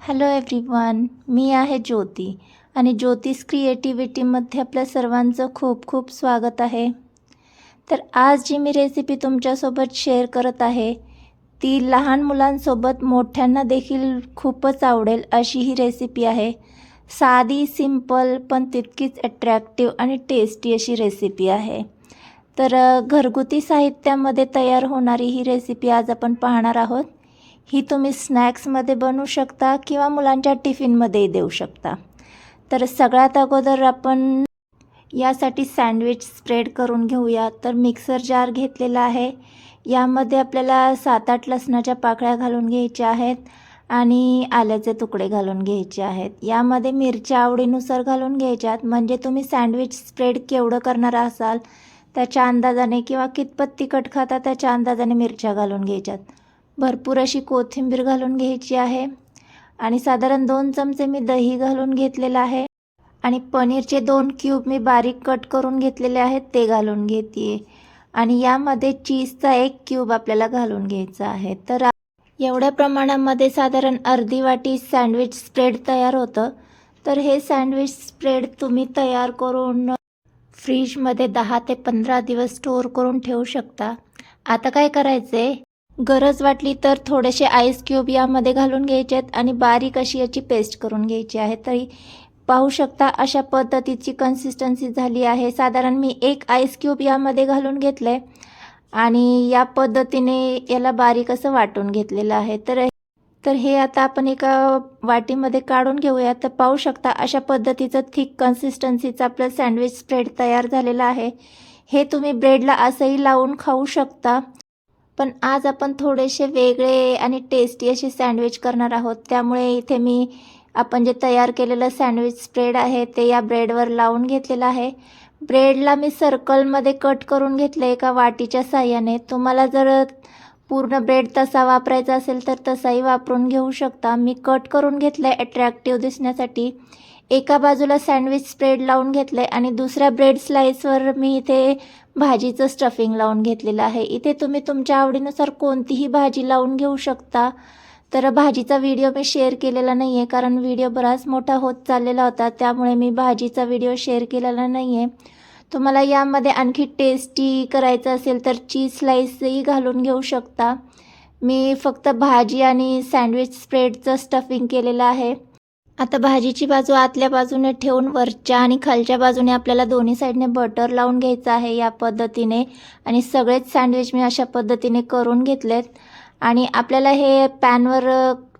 Hello everyone मी आहे ज्योती आणि ज्योतिष क्रिएटिव्हिटीमध्ये आपल्या सर्वांचं खूप खूप स्वागत आहे. तर आज जी मी रेसिपी तुमच्यासोबत शेअर करत आहे ती लहान मुलांसोबत मोठ्यांना देखील खूपच आवडेल अशी ही रेसिपी आहे. साधी सिंपल पण तितकीच अट्रॅक्टिव्ह आणि टेस्टी अशी रेसिपी आहे. तर घरगुती साहित्यामध्ये तयार होणारी ही रेसिपी आज आपण पाहणार आहोत. ही तुम्ही स्नॅक्समध्ये बनवू शकता किंवा मुलांच्या टिफिनमध्येही देऊ शकता. तर सगळ्यात अगोदर आपण यासाठी सँडविच स्प्रेड करून घेऊया. तर मिक्सर जार घेतलेला आहे. यामध्ये आपल्याला सात आठ लसणाच्या पाकळ्या घालून घ्यायच्या आहेत आणि आल्याचे तुकडे घालून घ्यायचे आहेत. यामध्ये मिरच्या आवडीनुसार घालून घ्यायच्यात म्हणजे तुम्ही सँडविच स्प्रेड केवढं करणार असाल त्याच्या अंदाजाने किंवा कितपत तिखट खाता त्याच्या अंदाजाने मिरच्या घालून घ्यायच्यात भरपूर अशी कोथिंबीर घालून घ्यायची आहे. आणि साधारण दोन चमचे मी दही घालून घेतलेलं आहे. आणि पनीरचे दोन क्यूब मी बारीक कट करून घेतलेले आहेत ते घालून घेते. आणि यामध्ये चीजचा एक क्यूब आपल्याला घालून घ्यायचा आहे. तर एवढ्या प्रमाणामध्ये साधारण अर्धी वाटी सँडविच स्प्रेड तयार होतं. तर हे सँडविच स्प्रेड तुम्ही तयार करून फ्रीजमध्ये दहा ते पंधरा दिवस स्टोअर करून ठेवू शकता. आता काय करायचं आहे गरज वाटली तर थोडेसे आईस क्यूब यामध्ये घालून घ्यायचे आहेत आणि बारीक अशी याची पेस्ट करून घ्यायची आहे. तरी पाहू शकता अशा पद्धतीची कन्सिस्टन्सी झाली आहे. साधारण मी एक आईस क्यूब यामध्ये घालून घेतलं आहे आणि या पद्धतीने याला बारीक असं वाटून घेतलेलं आहे. तर तर हे आता आपण एका वाटीमध्ये काढून घेऊया. तर पाहू शकता अशा पद्धतीचं थिक कन्सिस्टन्सीचं आपलं सँडविच स्प्रेड तयार झालेलं आहे. हे तुम्ही ब्रेडला असंही लावून खाऊ शकता. पण आज आपण थोडेसे वेगळे आणि टेस्टी असे सँडविच करणार आहोत. त्यामुळे इथे मी आपण जे तयार केलेलं सँडविच स्प्रेड आहे ते या ब्रेडवर लावून घेतलेलं आहे. ब्रेडला मी सर्कलमध्ये कट करून घेतलं एका वाटीच्या साह्याने. तुम्हाला जर पूर्ण ब्रेड तसा वापरायचा असेल तर तसाही वापरून घेऊ शकता. मी कट करून घेतलं आहे अट्रॅक्टिव्ह दिसण्यासाठी. एका बाजूला सँडविच स्प्रेड लावून घेतलं आहे आणि दुसऱ्या ब्रेड स्लाईसवर मी इथे भाजीचं स्टफिंग लावून घेतलेलं आहे. इथे तुम्ही तुमच्या आवडीनुसार कोणतीही भाजी लावून घेऊ शकता. तर भाजीचा व्हिडिओ मी शेअर केलेला नाही आहे कारण व्हिडिओ बराच मोठा होत चाललेला होता त्यामुळे मी भाजीचा व्हिडिओ शेअर केलेला नाही आहे तुम्हाला यामध्ये आणखी टेस्टी करायचं असेल तर चीज स्लाईसही घालून घेऊ शकता. मी फक्त भाजी आणि सँडविच स्प्रेडचं स्टफिंग केलेलं आहे. आता भाजीची बाजू आतल्या बाजूने ठेवून वरच्या आणि खालच्या बाजूने आपल्याला दोन्ही साईडने बटर लावून घ्यायचं आहे या पद्धतीने. आणि सगळेच सँडविच मी अशा पद्धतीने करून घेतलेत. आणि आपल्याला हे पॅनवर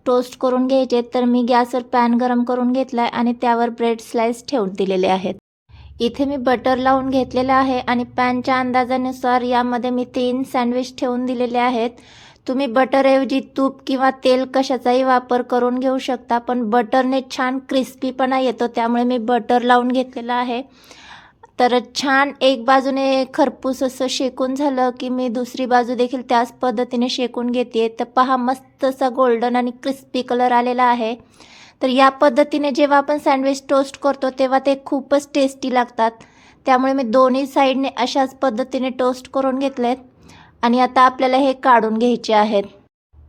टोस्ट करून घ्यायचे तर मी गॅसवर पॅन गरम करून घेतला आहे आणि त्यावर ब्रेड स्लाइस ठेवून दिलेले आहेत. इथे मी बटर लावून घेतलेलं आहे आणि पॅनच्या अंदाजानुसार यामध्ये मी तीन सँडविच ठेवून दिलेले आहेत. तुम्ही बटरऐवजी तूप किंवा तेल कशाचाही वापर करून घेऊ शकता पण बटरने छान क्रिस्पीपणा येतो त्यामुळे मी बटर लावून घेतलेलं आहे. तर छान एक बाजूने खरपूस असं शेकून झालं की मी दुसरी बाजू देखील त्याच पद्धतीने शेकून घेते तर पहा मस्त असा गोल्डन आणि क्रिस्पी कलर आलेला आहे. तर या पद्धतीने जेव्हा आपण सँडविच टोस्ट करतो तेव्हा ते खूपच टेस्टी लागतात. त्यामुळे मी दोन्ही साईडने अशाच पद्धतीने टोस्ट करून घेतलेत. आणि आता आपल्याला हे काढून घ्यायचे आहेत.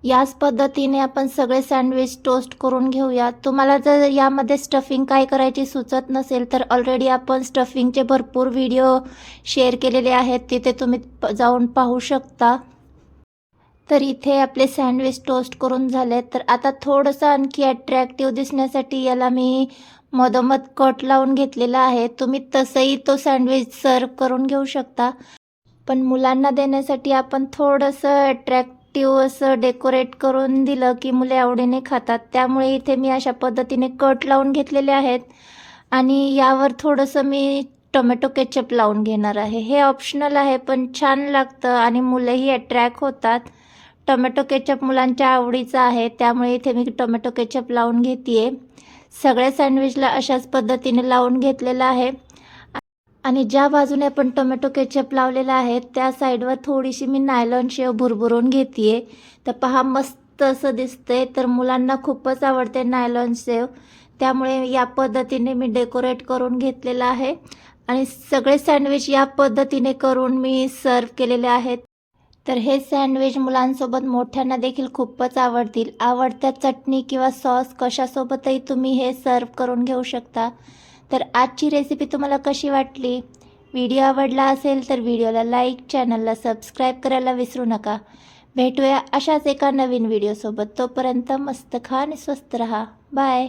याच पद्धतीने आपण सगळे सँडविच टोस्ट करून घेऊया. तुम्हाला जर यामध्ये स्टफिंग काय करायची सुचत नसेल तर ऑलरेडी आपण स्टफिंगचे भरपूर व्हिडिओ शेअर केलेले आहेत. तिथे तुम्ही प- जाऊन पाहू शकता. तर इथे आपले सँडविच टोस्ट करून झाले. तर आता थोडंसं आणखी अट्रॅक्टिव्ह दिसण्यासाठी याला मी मधोमध कट लावून घेतलेला आहे. तुम्ही तसंही तो सँडविच सर्व करून घेऊ शकता. पण मुलांना देण्यासाठी आपण थोडंसं अट्रॅक्टिव्ह असं डेकोरेट करून दिलं की मुले आवडीने खातात. त्यामुळे इथे मी अशा पद्धतीने कट लावून घेतलेले आहेत. आणि यावर थोडंसं मी टोमॅटो केचप लावून घेणार आहे. हे ऑप्शनल आहे पण छान लागतं आणि मुलंही अट्रॅक्ट होतात. टोमॅटो केचप मुलांच्या आवडीचं आहे त्यामुळे इथे मी टोमॅटो केचप लावून घेते सगळ्या सँडविचला अशाच पद्धतीने लावून घेतलेलं आहे. आणि ज्या बाजूने आपण टोमॅटो केचप लावलेला आहे त्या साईडवर थोडीशी मी नायलॉन शेव भुरभुरून घेते तर पहा मस्त असं दिसतंय. तर मुलांना खूपच आवडते नायलॉन शेव. त्यामुळे या पद्धतीने मी डेकोरेट करून घेतलेलं आहे. आणि सगळे सँडविच या पद्धतीने करून मी सर्व केलेले आहेत. तर हे सँडविच मुलांसोबत मोठ्यांना देखील खूपच आवडतील. आवडत्या चटणी किंवा सॉस कशासोबतही तुम्ही हे सर्व करून घेऊ शकता. तर आजची रेसिपी तुम्हाला कशी वाटली? व्हिडिओ आवडला असेल तर व्हिडिओला लाईक चॅनलला सबस्क्राईब करायला विसरू नका. भेटूया अशाच एका नवीन व्हिडिओसोबत तोपर्यंत मस्त खा आणि स्वस्त रहा. बाय